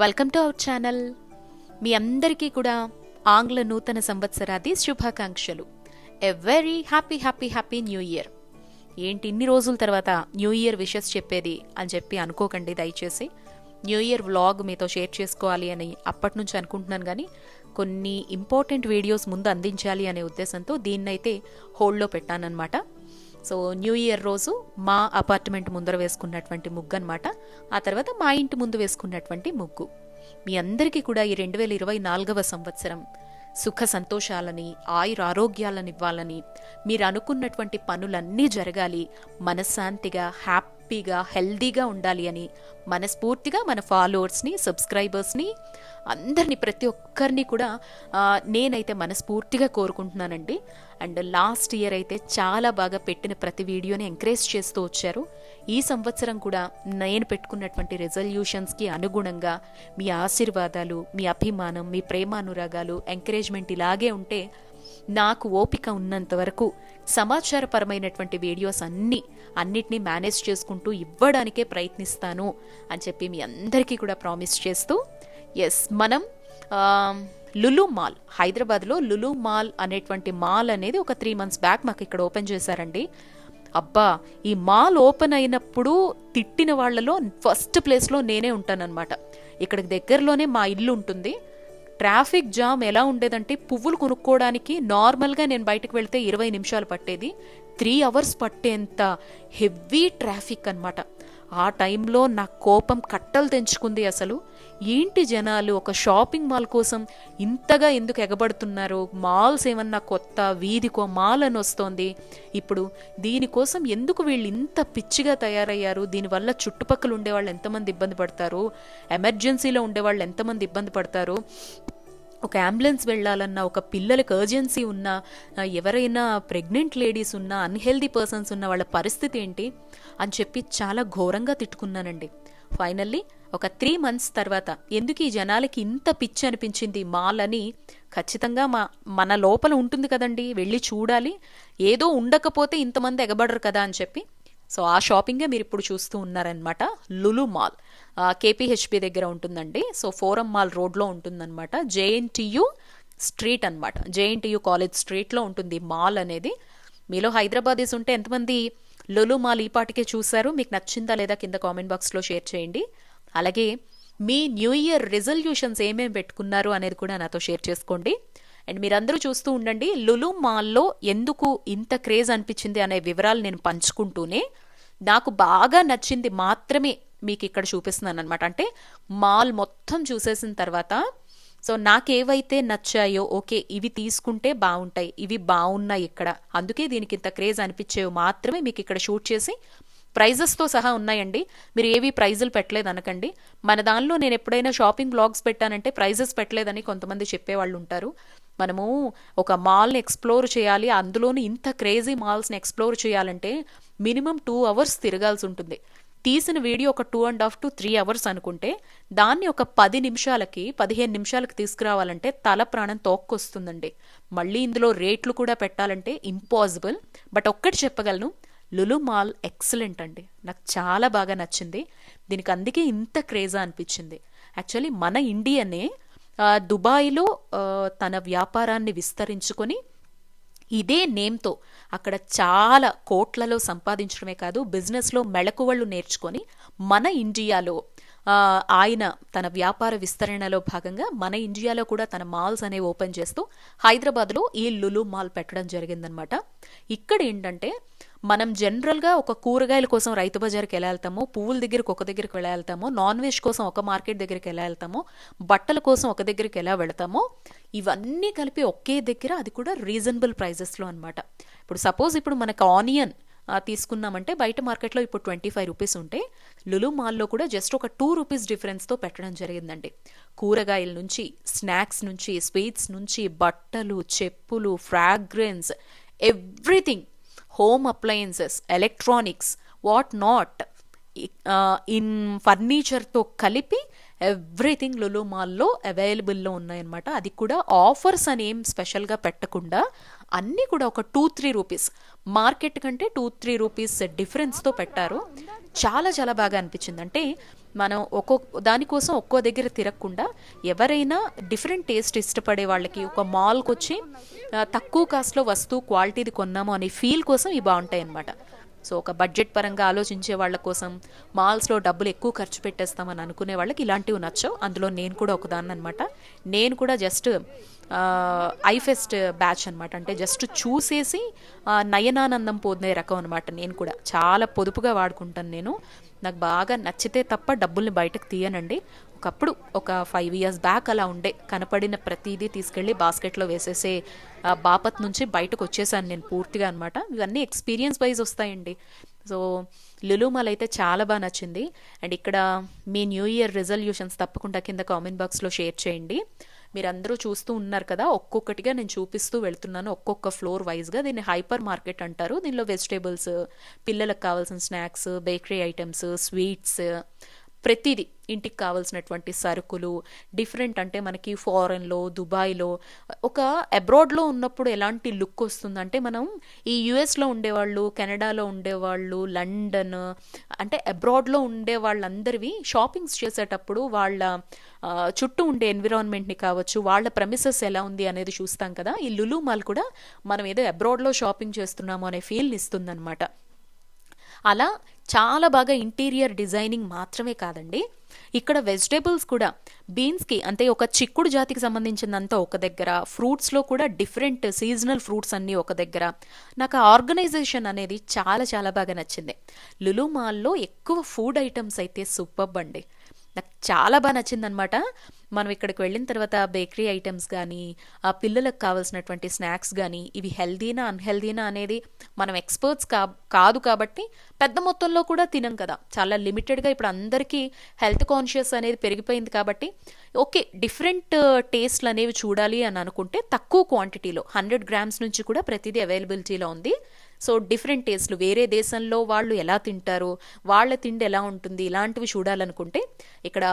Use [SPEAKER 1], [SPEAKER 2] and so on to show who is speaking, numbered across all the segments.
[SPEAKER 1] Welcome to our channel మీ అందరికీ కూడా ఆంగ్ల నూతన సంవత్సరాది శుభాకాంక్షలు. A very happy happy happy new year ఏంటి ఇన్ని రోజుల తర్వాత న్యూ ఇయర్ విషెస్ చెప్పేది అని చెప్పి అనుకోకండి దయచేసి. న్యూ ఇయర్ వ్లాగ్ మీతో షేర్ చేసుకోవాలి అని అప్పటి నుంచి అనుకుంటున్నాను కానీ కొన్ని ఇంపార్టెంట్ వీడియోస్ ముందు అందించాలి అనే ఉద్దేశంతో దీన్నైతే హోల్డ్లో పెట్టానన్నమాట. సో న్యూ ఇయర్ రోజు మా అపార్ట్మెంట్ ముందర వేసుకున్నటువంటి ముగ్గు అనమాట ఆ తర్వాత మా ఇంటి ముందు వేసుకున్నటువంటి ముగ్గు. మీ అందరికీ కూడా ఈ రెండు వేల ఇరవై నాలుగవ సంవత్సరం సుఖ సంతోషాలని ఆయుర ఆరోగ్యాలను ఇవ్వాలని మీరు అనుకున్నటువంటి పనులన్నీ జరగాలి మనశ్శాంతిగా హ్యాపీగా హెల్దీగా ఉండాలి అని మనస్ఫూర్తిగా మన ఫాలోవర్స్ని సబ్స్క్రైబర్స్ని అందరినీ ప్రతి ఒక్కరిని కూడా నేనైతే మనస్ఫూర్తిగా కోరుకుంటున్నానండి. అండ్ లాస్ట్ ఇయర్ అయితే చాలా బాగా పెట్టిన ప్రతి వీడియోని ఎంకరేజ్ చేస్తూ వచ్చారు. ఈ సంవత్సరం కూడా నేను పెట్టుకున్నటువంటి రెజల్యూషన్స్కి అనుగుణంగా మీ ఆశీర్వాదాలు మీ అభిమానం మీ ప్రేమానురాగాలు ఎంకరేజ్మెంట్ ఇలాగే ఉంటే నాకు ఓపిక ఉన్నంత వరకు సమాచారపరమైనటువంటి వీడియోస్ అన్నీ అన్నిటినీ మేనేజ్ చేసుకుంటూ ఇవ్వడానికే ప్రయత్నిస్తాను అని చెప్పి మీ అందరికీ కూడా ప్రామిస్ చేస్తూ ఎస్ మనం లులు మాల్ హైదరాబాద్లో లులు మాల్ అనేటువంటి మాల్ అనేది ఒక త్రీ మంత్స్ బ్యాక్ మాకు ఇక్కడ ఓపెన్ చేశారండి. అబ్బా ఈ మాల్ ఓపెన్ అయినప్పుడు తిట్టిన వాళ్ళలో ఫస్ట్ ప్లేస్లో నేనే ఉంటానన్నమాట. ఇక్కడికి దగ్గరలోనే మా ఇల్లు ఉంటుంది. ట్రాఫిక్ జామ్ ఎలా ఉండేదంటే పువ్వులు కొనుక్కోవడానికి నార్మల్గా నేను బయటకు వెళ్తే ఇరవై నిమిషాలు పట్టేది. త్రీ అవర్స్ పట్టేంత హెవీ ట్రాఫిక్ అన్నమాట. ఆ టైంలో నా కోపం కట్టలు తెంచుకుంది అసలు. ఏంటి జనాలు ఒక షాపింగ్ మాల్ కోసం ఇంతగా ఎందుకు ఎగబడుతున్నారు? మాల్స్ ఏమన్నా కొత్త వీధికో మాల్ అని వస్తోంది. ఇప్పుడు దీనికోసం ఎందుకు వీళ్ళు ఇంత పిచ్చిగా తయారయ్యారు? దీనివల్ల చుట్టుపక్కల ఉండేవాళ్ళు ఎంతమంది ఇబ్బంది పడతారు? ఎమర్జెన్సీలో ఉండేవాళ్ళు ఎంతమంది ఇబ్బంది పడతారు? ఒక అంబులెన్స్ వెళ్ళాలన్నా ఒక పిల్లలకు అర్జెన్సీ ఉన్నా ఎవరైనా ప్రెగ్నెంట్ లేడీస్ ఉన్నా అన్హెల్దీ పర్సన్స్ ఉన్న వాళ్ళ పరిస్థితి ఏంటి? అని చెప్పి చాలా ఘోరంగా తిట్టుకున్నానండి. ఫైనల్లీ ఒక త్రీ మంత్స్ తర్వాత ఎందుకు ఈ జనాలకి ఇంత పిచ్చి అనిపించింది? మాల్ అని ఖచ్చితంగా మా మన లోపల ఉంటుంది కదండి వెళ్ళి చూడాలి. ఏదో ఉండకపోతే ఇంతమంది ఎగబడరు కదా అని చెప్పి. సో ఆ షాపింగే మీరు ఇప్పుడు చూస్తూ ఉన్నారనమాట లులు మాల్. కేపీహెచ్పి దగ్గర ఉంటుందండి. సో ఫోరం మాల్ రోడ్లో ఉంటుందన్నమాట. జేఎన్టీయు స్ట్రీట్ అనమాట జేఎన్టీయు కాలేజ్ స్ట్రీట్లో ఉంటుంది మాల్ అనేది. మీలో హైదరాబాదీస్ ఉంటే ఎంతమంది లులు మాల్ ఈ పాటికే చూశారు? మీకు నచ్చిందా లేదా కింద కామెంట్ బాక్స్లో షేర్ చేయండి. అలాగే మీ న్యూ ఇయర్ రిజల్యూషన్స్ ఏమేమి పెట్టుకున్నారు అనేది కూడా నాతో షేర్ చేసుకోండి. అండ్ మీరందరూ చూస్తూ ఉండండి లులు మాల్లో ఎందుకు ఇంత క్రేజ్ అనిపించింది అనే వివరాలు నేను పంచుకుంటూనే నాకు బాగా నచ్చింది మాత్రమే మీకు ఇక్కడ చూపిస్తున్నాను అనమాట అంటే మాల్ మొత్తం చూసేసిన తర్వాత సో నాకేవైతే నచ్చాయో ఓకే ఇవి తీసుకుంటే బాగుంటాయి ఇవి బాగున్నాయి ఇక్కడ అందుకే దీనికి ఇంత క్రేజ్ అనిపించేవి మాత్రమే మీకు ఇక్కడ షూట్ చేసి ప్రైజెస్తో సహా ఉన్నాయండి. మీరు ఏవి ప్రైజులు పెట్టలేదు అనకండి. మన దానిలో నేను ఎప్పుడైనా షాపింగ్ బ్లాగ్స్ పెట్టానంటే ప్రైజెస్ పెట్టలేదని కొంతమంది చెప్పేవాళ్ళు ఉంటారు. మనము ఒక మాల్ని ఎక్స్ప్లోర్ చేయాలి అందులోని ఇంత క్రేజీ మాల్స్ని ఎక్స్ప్లోర్ చేయాలంటే మినిమం టూ అవర్స్ తిరగాల్సి ఉంటుంది. తీసిన వీడియో ఒక two and half to three hours అనుకుంటే దాన్ని ఒక పది నిమిషాలకి పదిహేను నిమిషాలకి తీసుకురావాలంటే తల ప్రాణం తోక్కొస్తుందండి. మళ్ళీ ఇందులో రేట్లు కూడా పెట్టాలంటే ఇంపాసిబుల్ బట్ ఒక్కటి చెప్పగలను లులు మాల్ ఎక్సలెంట్ అండి. నాకు చాలా బాగా నచ్చింది. దీనికి అందుకే ఇంత క్రేజా అనిపించింది. యాక్చువల్లీ మన ఇండియనే దుబాయ్లో తన వ్యాపారాన్ని విస్తరించుకొని ఇదే నేమ్తో అక్కడ చాలా కోట్లలో సంపాదించడమే కాదు బిజినెస్లో మెళకువళ్ళు నేర్చుకొని మన ఇండియాలో ఆయన తన వ్యాపార విస్తరణలో భాగంగా మన ఇండియాలో కూడా తన మాల్స్ అనేవి ఓపెన్ చేస్తూ హైదరాబాద్లో ఈ లులు మాల్ పెట్టడం జరిగిందనమాట. ఇక్కడ ఏంటంటే మనం జనరల్గా ఒక కూరగాయల కోసం రైతు బజార్కి ఎలా వెళ్తామో పువ్వుల దగ్గరికి ఒక దగ్గరికి ఎలా వెళ్తామో నాన్ వెజ్ కోసం ఒక మార్కెట్ దగ్గరికి ఎలా వెళ్తామో బట్టల కోసం ఒక దగ్గరికి ఎలా వెళ్తామో ఇవన్నీ కలిపి ఒకే దగ్గర అది కూడా రీజనబుల్ ప్రైజెస్లో అనమాట ఇప్పుడు సపోజ్ ఇప్పుడు మనకు ఆనియన్ తీసుకున్నామంటే బయట మార్కెట్లో ఇప్పుడు ట్వంటీ ఫైవ్ రూపీస్ ఉంటే లులు మాల్లో కూడా జస్ట్ ఒక టూ రూపీస్ డిఫరెన్స్తో పెట్టడం జరిగిందండి. కూరగాయల నుంచి స్నాక్స్ నుంచి స్వీట్స్ నుంచి బట్టలు చెప్పులు fragrance everything home appliances electronics what not in ఫర్నిచర్తో కలిపి ఎవ్రీథింగ్ లులు మాల్లో అవైలబుల్లో ఉన్నాయన్నమాట. అది కూడా ఆఫర్స్ అని ఏం స్పెషల్గా పెట్టకుండా అన్నీ కూడా ఒక టూ త్రీ రూపీస్ మార్కెట్ కంటే టూ త్రీ రూపీస్ డిఫరెన్స్తో పెట్టారు. చాలా చాలా బాగా అనిపించింది. అంటే మనం ఒక్కొక్క దానికోసం ఒక్కో దగ్గర తిరగకుండా ఎవరైనా డిఫరెంట్ టేస్ట్ ఇష్టపడే వాళ్ళకి ఒక మాల్కి వచ్చి తక్కువ కాస్ట్లో వస్తువు క్వాలిటీది కొన్నాము అనే ఫీల్ కోసం ఇవి బాగుంటాయి అన్నమాట. సో ఒక బడ్జెట్ పరంగా ఆలోచించే వాళ్ళ కోసం మాల్స్లో డబ్బులు ఎక్కువ ఖర్చు పెట్టేస్తామని అనుకునే వాళ్ళకి ఇలాంటివి నచ్చవు. అందులో నేను కూడా ఒకదాన్ని అనమాట నేను కూడా జస్ట్ ఐఫెస్ట్ బ్యాచ్ అనమాట అంటే జస్ట్ చూసేసి నయనానందం పొందే రకం అనమాట నేను కూడా. చాలా పొదుపుగా వాడుకుంటాను నేను. నాకు బాగా నచ్చితే తప్ప డబ్బుల్ని బయటకు తీయనండి. ఒకప్పుడు ఒక ఫైవ్ ఇయర్స్ బ్యాక్ అలా ఉండే. కనపడిన ప్రతిదీ తీసుకెళ్ళి బాస్కెట్లో వేసేసే బాపత్ నుంచి బయటకు వచ్చేసాను నేను పూర్తిగా అనమాట ఇవన్నీ ఎక్స్పీరియన్స్ వైజ్ వస్తాయండి. సో లులుమాల్ అయితే చాలా బాగా నచ్చింది. అండ్ ఇక్కడ మీ న్యూ ఇయర్ రిజల్యూషన్స్ తప్పకుండా కింద కామెంట్ బాక్స్లో షేర్ చేయండి. మీరందరూ చూస్తూ ఉన్నారు కదా ఒక్కొక్కటిగా నేను చూపిస్తూ వెళ్తున్నాను. ఒక్కొక్క ఫ్లోర్ వైజ్గా దీన్ని హైపర్ మార్కెట్ అంటారు. దీనిలో వెజిటేబుల్స్ పిల్లలకు కావాల్సిన స్నాక్స్ బేకరీ ఐటమ్స్ స్వీట్స్ ప్రతిదీ ఇంటికి కావాల్సినటువంటి సరుకులు డిఫరెంట్ అంటే మనకి ఫారెన్లో దుబాయ్లో ఒక అబ్రాడ్లో ఉన్నప్పుడు ఎలాంటి లుక్ వస్తుందంటే మనం ఈ యుఎస్లో ఉండేవాళ్ళు కెనడాలో ఉండేవాళ్ళు లండన్ అంటే అబ్రాడ్లో ఉండే వాళ్ళందరివి షాపింగ్స్ చేసేటప్పుడు వాళ్ళ చుట్టూ ఉండే ఎన్విరాన్మెంట్ని కావచ్చు వాళ్ళ ప్రమిసెస్ ఎలా ఉంది అనేది చూస్తాం కదా. ఈ లులు మాల్ కూడా మనం ఏదో అబ్రాడ్లో షాపింగ్ చేస్తున్నాము అనే ఫీల్ని ఇస్తుందన్నమాట. అలా చాలా బాగా ఇంటీరియర్ డిజైనింగ్ మాత్రమే కాదండి. ఇక్కడ వెజిటేబుల్స్ కూడా బీన్స్కి అంటే ఒక చిక్కుడు జాతికి సంబంధించిందంతా ఒక దగ్గర ఫ్రూట్స్లో కూడా డిఫరెంట్ సీజనల్ ఫ్రూట్స్ అన్నీ ఒక దగ్గర. నాకు ఆ ఆర్గనైజేషన్ అనేది చాలా చాలా బాగా నచ్చింది. లులు మాల్లో ఎక్కువ ఫుడ్ ఐటమ్స్ అయితే సూపర్బ్ అండి. నాకు చాలా బాగా నచ్చిందనమాట మనం ఇక్కడికి వెళ్ళిన తర్వాత బేకరీ ఐటమ్స్ కానీ ఆ పిల్లలకు కావాల్సినటువంటి స్నాక్స్ కానీ ఇవి హెల్దీనా అన్హెల్దీనా అనేది మనం ఎక్స్పర్ట్స్ కా కాదు కాబట్టి పెద్ద మొత్తంలో కూడా తినం కదా. చాలా లిమిటెడ్గా ఇప్పుడు అందరికీ హెల్త్ కాన్షియస్ అనేది పెరిగిపోయింది కాబట్టి ఓకే డిఫరెంట్ టేస్ట్లు అనేవి చూడాలి అని అనుకుంటే తక్కువ క్వాంటిటీలో హండ్రెడ్ గ్రామ్స్ నుంచి కూడా ప్రతిదీ అవైలబిలిటీలో ఉంది. సో డిఫరెంట్ టేస్ట్లు. వేరే దేశంలో వాళ్ళు ఎలా తింటారు వాళ్ళ తిండి ఎలా ఉంటుంది ఇలాంటివి చూడాలనుకుంటే ఇక్కడ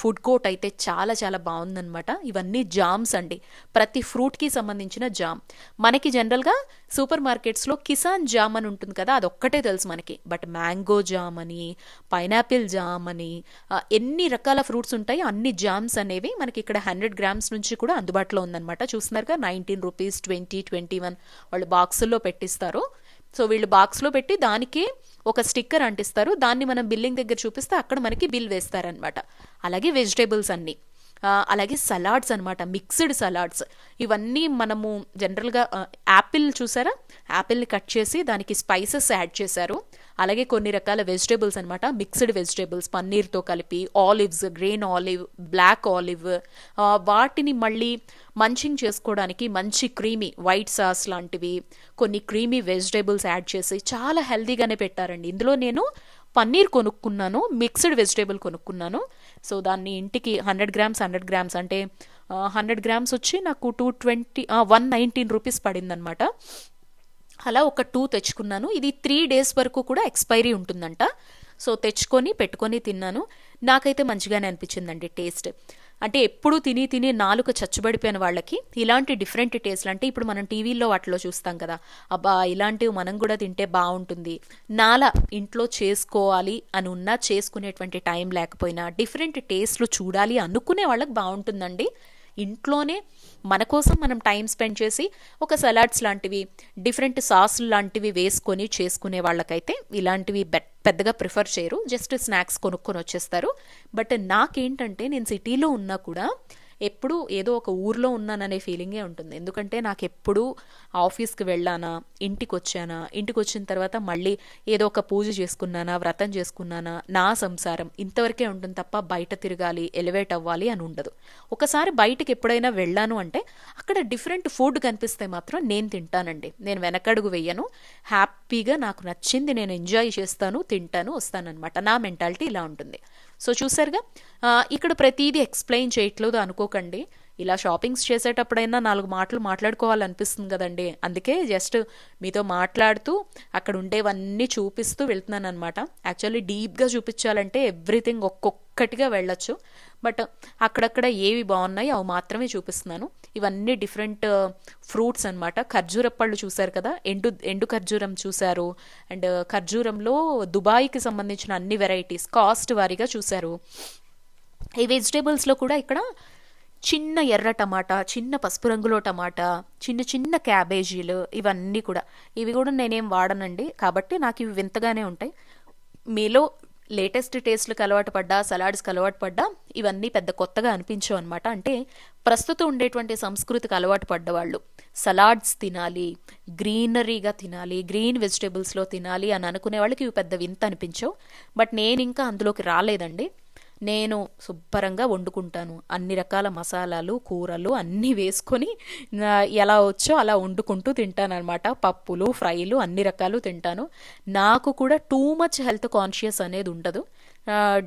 [SPEAKER 1] ఫుడ్ కోర్ట్ అయితే చాలా చాలా బాగుందనమాట ఇవన్నీ జామ్స్ అండి. ప్రతి ఫ్రూట్కి సంబంధించిన జామ్. మనకి జనరల్గా సూపర్ మార్కెట్స్లో కిసాన్ జామ్ అని ఉంటుంది కదా అదొక్కటే తెలుసు మనకి. బట్ మ్యాంగో జామ్ అని పైనాపిల్ జామ్ అని ఎన్ని రకాల ఫ్రూట్స్ ఉంటాయి అన్ని జామ్స్ అనేవి మనకి ఇక్కడ హండ్రెడ్ గ్రామ్స్ నుంచి కూడా అందుబాటులో ఉందన్నమాట. చూస్తున్నారుగా nineteen rupees twenty twenty one వాళ్ళు బాక్సుల్లో పెట్టిస్తారు సో వీళ్ళు బాక్స్లో పెట్టి దానికి ఒక స్టిక్కర్ అంటిస్తారు. దాన్ని మనం బిల్లింగ్ దగ్గర చూపిస్తే అక్కడ మనకి బిల్ వేస్తారనమాట అలాగే వెజిటేబుల్స్ అన్నీ. అలాగే సలాడ్స్ అనమాట మిక్స్డ్ సలాడ్స్ ఇవన్నీ మనము జనరల్గా యాపిల్ చూసారా? యాపిల్ని కట్ చేసి దానికి స్పైసెస్ యాడ్ చేశారు. అలాగే కొన్ని రకాల వెజిటేబుల్స్ అనమాట మిక్స్డ్ వెజిటేబుల్స్ పన్నీర్తో కలిపి olives green olive black olive వాటిని మళ్ళీ మంచింగ్ చేసుకోవడానికి మంచి క్రీమీ వైట్ సాస్ లాంటివి కొన్ని క్రీమీ వెజిటేబుల్స్ యాడ్ చేసి చాలా హెల్దీగానే పెట్టారండి. ఇందులో నేను పన్నీర్ కొనుక్కున్నాను మిక్స్డ్ వెజిటేబుల్ కొనుక్కున్నాను. సో దాన్ని ఇంటికి హండ్రెడ్ గ్రామ్స్ హండ్రెడ్ గ్రామ్స్ అంటే హండ్రెడ్ గ్రామ్స్ వచ్చి నాకు two twenty one nineteen rupees పడిందనమాట అలా ఒక టూ తెచ్చుకున్నాను. ఇది త్రీ డేస్ వరకు కూడా ఎక్స్పైరీ ఉంటుందంట. సో తెచ్చుకొని పెట్టుకొని తిన్నాను. నాకైతే మంచిగానే అనిపించిందండి టేస్ట్. అంటే ఎప్పుడు తిని తిని నాలుక చచ్చుబడిపోయిన వాళ్ళకి ఇలాంటి డిఫరెంట్ టేస్ట్లు అంటే ఇప్పుడు మనం టీవీల్లో వాటిలో చూస్తాం కదా అబ్బా ఇలాంటివి మనం కూడా తింటే బాగుంటుంది. నాలా ఇంట్లో చేసుకోవాలి అని ఉన్నా చేసుకునేటువంటి టైం లేకపోయినా డిఫరెంట్ టేస్ట్లు చూడాలి అనుకునే వాళ్ళకి బాగుంటుందండి. ఇంట్లోనే మన కోసం మనం టైం స్పెండ్ చేసి ఒక సలాడ్స్ లాంటివి డిఫరెంట్ సాస్లు లాంటివి వేసుకొని చేసుకునే వాళ్ళకైతే ఇలాంటివి బెట్ పెద్దగా ప్రిఫర్ చేయరు. జస్ట్ స్నాక్స్ కొనుక్కొని వచ్చేస్తారు. బట్ నాకేంటంటే నేను సిటీలో ఉన్నా కూడా ఎప్పుడు ఏదో ఒక ఊర్లో ఉన్నాననే ఫీలింగే ఉంటుంది. ఎందుకంటే నాకు ఎప్పుడు ఆఫీస్కి వెళ్ళానా ఇంటికి వచ్చానా ఇంటికి వచ్చిన తర్వాత మళ్ళీ ఏదో ఒక పూజ చేసుకున్నానా వ్రతం చేసుకున్నానా నా సంసారం ఇంతవరకే ఉంటుంది తప్ప బయట తిరగాలి ఎలివేట్ అవ్వాలి అని ఉండదు. ఒకసారి బయటకి ఎప్పుడైనా వెళ్ళాను అంటే అక్కడ డిఫరెంట్ ఫుడ్ కనిపిస్తే మాత్రం నేను తింటానండి. నేను వెనకడుగు వెయ్యను హ్యాపీగా నాకు నచ్చింది నేను ఎంజాయ్ చేస్తాను తింటాను వస్తానన్నమాట. నా మెంటాలిటీ ఇలా ఉంటుంది. సో చూసారుగా ఇక్కడ ప్రతిదీ ఎక్స్ప్లెయిన్ చేయట్లేదు అనుకోకండి. ఇలా షాపింగ్స్ చేసేటప్పుడైనా నాలుగు మాటలు మాట్లాడుకోవాలనిపిస్తుంది కదండి. అందుకే జస్ట్ మీతో మాట్లాడుతూ అక్కడ ఉండేవన్నీ చూపిస్తూ వెళ్తున్నాను అనమాట యాక్చువల్లీ డీప్గా చూపించాలంటే ఎవ్రీథింగ్ ఒక్కొక్కటిగా వెళ్ళొచ్చు. బట్ అక్కడక్కడ ఏవి బాగున్నాయి అవి మాత్రమే చూపిస్తున్నాను. ఇవన్నీ డిఫరెంట్ uh, ఫ్రూట్స్ అనమాట ఖర్జూర పళ్ళు చూశారు కదా? ఎండు ఎండు ఖర్జూరం చూశారు. అండ్ ఖర్జూరంలో దుబాయ్కి సంబంధించిన అన్ని వెరైటీస్ కాస్ట్ వారీగా చూశారు. ఈ వెజిటేబుల్స్లో కూడా ఇక్కడ చిన్న ఎర్ర టమాటా చిన్న పసుపు రంగులో టమాటా చిన్న చిన్న క్యాబేజీలు ఇవన్నీ కూడా. ఇవి కూడా నేనేం వాడనండి. కాబట్టి నాకు ఇవి వింతగానే ఉంటాయి. మీలో లేటెస్ట్ టేస్ట్లకు అలవాటు పడ్డా సలాడ్స్కి అలవాటు పడ్డా ఇవన్నీ పెద్ద కొత్తగా అనిపించవు అనమాట అంటే ప్రస్తుతం ఉండేటువంటి సంస్కృతికి అలవాటు పడ్డవాళ్ళు. సలాడ్స్ తినాలి గ్రీనరీగా తినాలి గ్రీన్ వెజిటేబుల్స్లో తినాలి అని అనుకునే వాళ్ళకి ఇవి పెద్ద వింత అనిపించవు. బట్ నేను ఇంకా అందులోకి రాలేదండి. నేను శుభ్రంగా వండుకుంటాను. అన్ని రకాల మసాలాలు కూరలు అన్నీ వేసుకొని ఎలా వచ్చో అలా వండుకుంటూ తింటాను అనమాట పప్పులు ఫ్రైలు అన్ని రకాలు తింటాను. నాకు కూడా టూ మచ్ హెల్త్ కాన్షియస్ అనేది ఉండదు.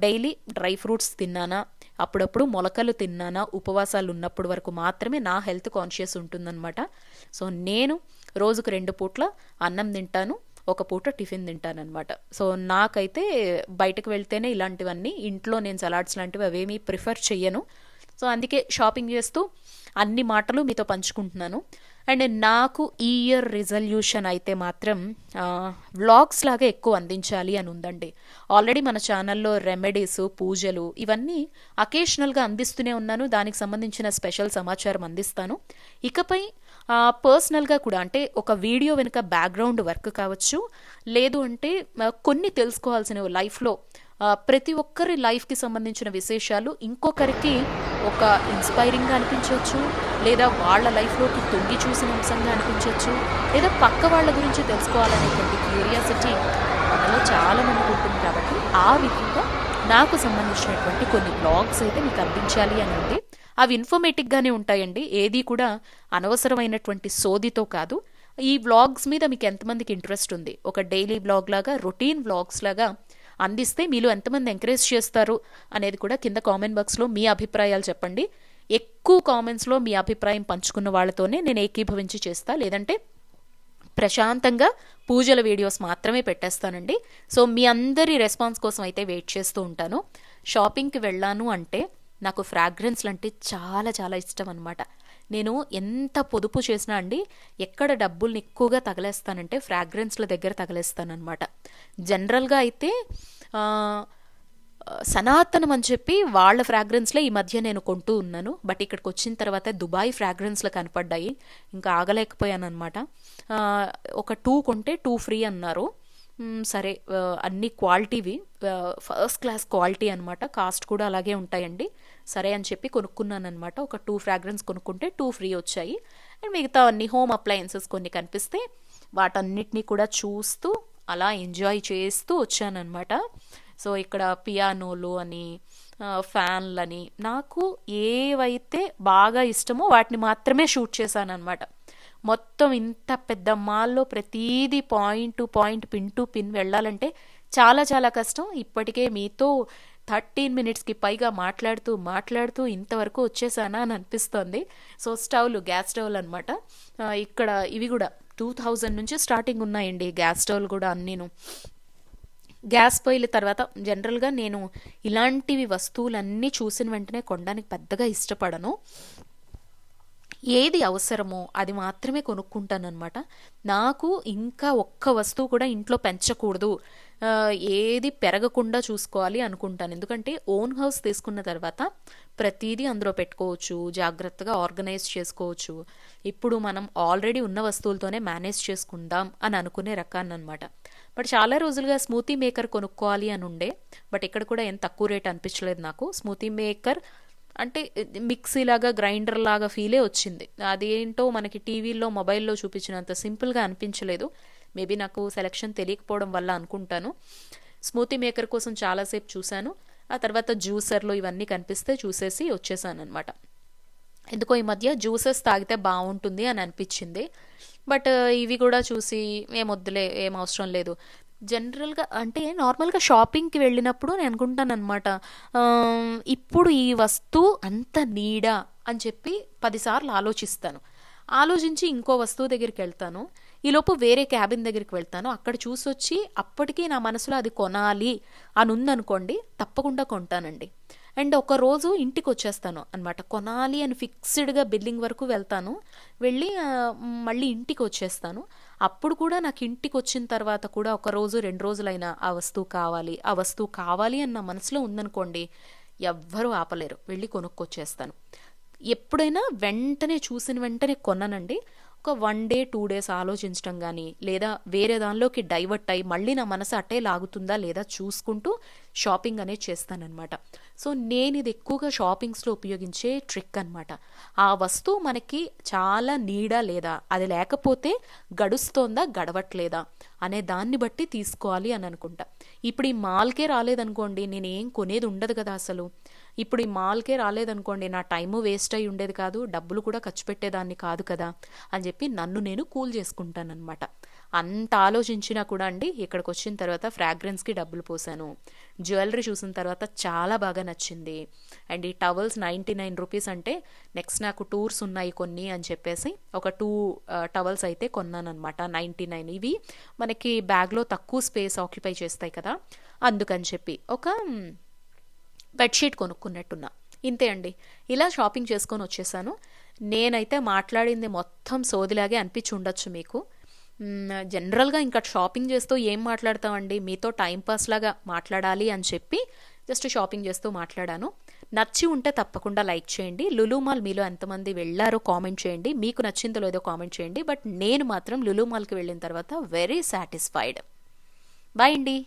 [SPEAKER 1] డైలీ డ్రై ఫ్రూట్స్ తిన్నానా అప్పుడప్పుడు మొలకలు తిన్నానా ఉపవాసాలు ఉన్నప్పుడు వరకు మాత్రమే నా హెల్త్ కాన్షియస్ ఉంటుందన్నమాట. సో నేను రోజుకు రెండు పూట్ల అన్నం తింటాను. ఒక పూట టిఫిన్ తింటానన్నమాట. సో నాకైతే బయటకు వెళ్తేనే ఇలాంటివన్నీ ఇంట్లో నేను సలాడ్స్ లాంటివి అవేమీ ప్రిఫర్ చెయ్యను. సో అందుకే షాపింగ్ చేస్తూ అన్ని మాటలు మీతో పంచుకుంటున్నాను. అండ్ నాకు ఈ ఇయర్ రిజల్యూషన్ అయితే మాత్రం వ్లాగ్స్ లాగా ఎక్కువ అందించాలి అని ఉందండి. ఆల్రెడీ మన ఛానల్లో రెమెడీస్ పూజలు ఇవన్నీ అకేషనల్గా అందిస్తూనే ఉన్నాను. దానికి సంబంధించిన స్పెషల్ సమాచారం అందిస్తాను. ఇకపై పర్సనల్గా కూడా అంటే ఒక వీడియో వెనుక బ్యాక్గ్రౌండ్ వర్క్ కావచ్చు. లేదు అంటే కొన్ని తెలుసుకోవాల్సిన లైఫ్లో ప్రతి ఒక్కరి లైఫ్కి సంబంధించిన విశేషాలు ఇంకొకరికి ఒక ఇన్స్పైరింగ్గా అనిపించవచ్చు లేదా వాళ్ళ లైఫ్లోకి తొంగి చూసిన అంశంగా అనిపించవచ్చు లేదా పక్క వాళ్ళ గురించి తెలుసుకోవాలనేటువంటి క్యూరియాసిటీ మనలో చాలామందికి ఉంటుంది కాబట్టి ఆ విధంగా నాకు సంబంధించినటువంటి కొన్ని బ్లాగ్స్ అయితే మీకు అందించాలి అని ఉంది. అవి ఇన్ఫర్మేటివ్గానే ఉంటాయండి. ఏది కూడా అనవసరమైనటువంటి సోదితో కాదు. ఈ వ్లాగ్స్ మీద మీకు ఎంతమందికి ఇంట్రెస్ట్ ఉంది? ఒక డైలీ బ్లాగ్ లాగా రొటీన్ వ్లాగ్స్ లాగా అందిస్తే మీలో ఎంతమంది ఎంకరేజ్ చేస్తారు అనేది కూడా కింద కామెంట్ బాక్స్లో మీ అభిప్రాయాలు చెప్పండి. ఎక్కువ కామెంట్స్లో మీ అభిప్రాయం పంచుకున్న వాళ్ళతోనే నేను ఏకీభవించి చేస్తా. లేదంటే ప్రశాంతంగా పూజల వీడియోస్ మాత్రమే పెట్టేస్తానండి. సో మీ అందరి రెస్పాన్స్ కోసం అయితే వెయిట్ చేస్తూ ఉంటాను. షాపింగ్కి వెళ్ళాను అంటే నాకు ఫ్రాగ్రెన్స్లు అంటే చాలా చాలా ఇష్టం అనమాట నేను ఎంత పొదుపు చేసినా అండి ఎక్కడ డబ్బుల్ని ఎక్కువగా తగలేస్తానంటే ఫ్రాగ్రెన్స్ల దగ్గర తగలేస్తానమాట జనరల్గా అయితే సనాతనం అని చెప్పి వాళ్ళ ఫ్రాగ్రెన్స్లే ఈ మధ్య నేను కొంటూ ఉన్నాను. బట్ ఇక్కడికి వచ్చిన తర్వాత దుబాయ్ ఫ్రాగ్రెన్స్లు కనపడ్డాయి. ఇంకా ఆగలేకపోయాను అనమాట ఒక టూ కొంటే టూ ఫ్రీ అన్నారు. సరే అన్ని క్వాలిటీవి ఫస్ట్ క్లాస్ క్వాలిటీ అనమాట కాస్ట్ కూడా అలాగే ఉంటాయండి. సరే అని చెప్పి కొనుక్కున్నాను అనమాట ఒక టూ ఫ్రాగ్రెన్స్ కొనుక్కుంటే టూ ఫ్రీ వచ్చాయి. అండ్ మిగతా అన్ని హోమ్ అప్లయన్సెస్ కొన్ని కనిపిస్తే వాటన్నిటినీ కూడా చూస్తూ అలా ఎంజాయ్ చేస్తూ వచ్చానమాట సో ఇక్కడ పియానోలు అని ఫ్యాన్లని నాకు ఏవైతే బాగా ఇష్టమో వాటిని మాత్రమే షూట్ చేశానమాట మొత్తం ఇంత పెద్ద మాల్లో ప్రతీది point to point pin to pin వెళ్ళాలంటే చాలా చాలా కష్టం. ఇప్పటికే మీతో థర్టీన్ మినిట్స్కి పైగా మాట్లాడుతూ మాట్లాడుతూ ఇంతవరకు వచ్చేసానా అని అనిపిస్తోంది. సో స్టవ్లు గ్యాస్ స్టవ్లు అనమాట ఇక్కడ ఇవి కూడా టూ థౌజండ్ నుంచి స్టార్టింగ్ ఉన్నాయండి గ్యాస్ స్టవ్లు కూడా అన్నీను. గ్యాస్ పొయ్యిల తర్వాత జనరల్గా నేను ఇలాంటివి వస్తువులన్నీ చూసిన వెంటనే కొనడానికి పెద్దగా ఇష్టపడను. ఏది అవసరమో అది మాత్రమే కొనుక్కుంటాను అనమాట నాకు ఇంకా ఒక్క వస్తువు కూడా ఇంట్లో పెంచకూడదు. ఏది పెరగకుండా చూసుకోవాలి అనుకుంటాను. ఎందుకంటే ఓన్ హౌస్ తీసుకున్న తర్వాత ప్రతిదీ అందులో పెట్టుకోవచ్చు జాగ్రత్తగా ఆర్గనైజ్ చేసుకోవచ్చు. ఇప్పుడు మనం ఆల్రెడీ ఉన్న వస్తువులతోనే మేనేజ్ చేసుకుందాం అని అనుకునే రకాన్నమాట అనమాట బట్ చాలా రోజులుగా స్మూతీ మేకర్ కొనుక్కోవాలి అని ఉండే బట్ ఇక్కడ కూడా ఏం తక్కువ రేట్ అనిపించలేదు నాకు. స్మూతీ మేకర్ అంటే మిక్సీ లాగా గ్రైండర్ లాగా ఫీలే వచ్చింది. అదేంటో మనకి టీవీలో మొబైల్లో చూపించినంత సింపుల్గా అనిపించలేదు. మేబీ నాకు సెలెక్షన్ తెలియకపోవడం వల్ల అనుకుంటాను. స్మూతీ మేకర్ కోసం చాలాసేపు చూశాను. ఆ తర్వాత జ్యూసర్లు ఇవన్నీ కనిపిస్తే చూసేసి వచ్చేసాను అనమాట ఎందుకో ఈ మధ్య జ్యూసెస్ తాగితే బాగుంటుంది అని అనిపించింది. బట్ ఇవి కూడా చూసి ఏం వద్దులే ఏం అవసరం లేదు. జనరల్గా అంటే నార్మల్గా షాపింగ్కి వెళ్ళినప్పుడు నేను అనుకుంటాను అనమాట ఇప్పుడు ఈ వస్తువు అంత నీడా అని చెప్పి పదిసార్లు ఆలోచిస్తాను. ఆలోచించి ఇంకో వస్తువు దగ్గరికి వెళ్తాను. ఈలోపు వేరే క్యాబిన్ దగ్గరికి వెళ్తాను. అక్కడ చూసొచ్చి అప్పటికీ నా మనసులో అది కొనాలి అని ఉందనుకోండి తప్పకుండా కొంటానండి. అండ్ ఒక రోజు ఇంటికి వచ్చేస్తాను అనమాట కొనాలి అని ఫిక్స్డ్గా బిల్లింగ్ వరకు వెళ్తాను. వెళ్ళి మళ్ళీ ఇంటికి వచ్చేస్తాను అప్పుడు కూడా నాకు ఇంటికి వచ్చిన తర్వాత కూడా ఒక రోజు రెండు రోజులైనా ఆ వస్తువు కావాలి ఆ వస్తువు కావాలి అన్న మనసులో ఉందనుకోండి ఎవ్వరూ ఆపలేరు. వెళ్ళి కొనుక్కొచ్చేస్తాను. ఎప్పుడైనా వెంటనే చూసిన వెంటనే కొన్నానండి. ఒక వన్ డే టూ డేస్ ఆలోచించడం కానీ లేదా వేరే దానిలోకి డైవర్ట్ అయ్యి మళ్ళీ నా మనసు అట్టే లాగుతుందా లేదా చూసుకుంటూ షాపింగ్ అనేది చేస్తానన్నమాట. సో నేను ఇది ఎక్కువగా షాపింగ్స్లో ఉపయోగించే ట్రిక్ అనమాట ఆ వస్తువు మనకి చాలా నీడా లేదా? అది లేకపోతే గడుస్తోందా గడవట్లేదా? అనే దాన్ని బట్టి తీసుకోవాలి అని అనుకుంటా. ఇప్పుడు ఈ మాల్కే రాలేదనుకోండి నేను ఏం కొనేది ఉండదు కదా అసలు. ఇప్పుడు ఈ మాల్కే రాలేదనుకోండి నా టైము వేస్ట్ అయి ఉండేది కాదు డబ్బులు కూడా ఖర్చు పెట్టేదాన్ని కాదు కదా అని చెప్పి నన్ను నేను కూల్ చేసుకుంటానన్నమాట. అంత ఆలోచించినా కూడా అండి ఇక్కడికి వచ్చిన తర్వాత ఫ్రాగ్రెన్స్కి డబ్బులు పోసాను. జ్యువెలరీ చూసిన తర్వాత చాలా బాగా నచ్చింది. అండ్ ఈ టవల్స్ నైంటీ నైన్ రూపీస్ అంటే నెక్స్ట్ నాకు టూర్స్ ఉన్నాయి కొన్ని అని చెప్పేసి ఒక టూ టవల్స్ అయితే కొన్నానమాట నైంటీ నైన్. ఇవి మనకి బ్యాగ్లో తక్కువ స్పేస్ ఆక్యుపై చేస్తాయి కదా అందుకని చెప్పి ఒక బెడ్షీట్ కొనుక్కున్నట్టున్నా. ఇంతే అండి. ఇలా షాపింగ్ చేసుకొని వచ్చేసాను. నేనైతే మాట్లాడింది మొత్తం సోదిలాగే అనిపించి ఉండొచ్చు మీకు. జనరల్గా ఇంకా షాపింగ్ చేస్తూ ఏం మాట్లాడతామండి? మీతో టైం పాస్ లాగా మాట్లాడాలి అని చెప్పి జస్ట్ షాపింగ్ చేస్తూ మాట్లాడాను. నచ్చి ఉంటే తప్పకుండా లైక్ చేయండి. లులుమాల్ మీలో ఎంతమంది వెళ్ళారో కామెంట్ చేయండి. మీకు నచ్చిందో లేదో కామెంట్ చేయండి. బట్ నేను మాత్రం లులుమాల్కి వెళ్ళిన తర్వాత వెరీ సాటిస్ఫైడ్ బాయ్ అండి.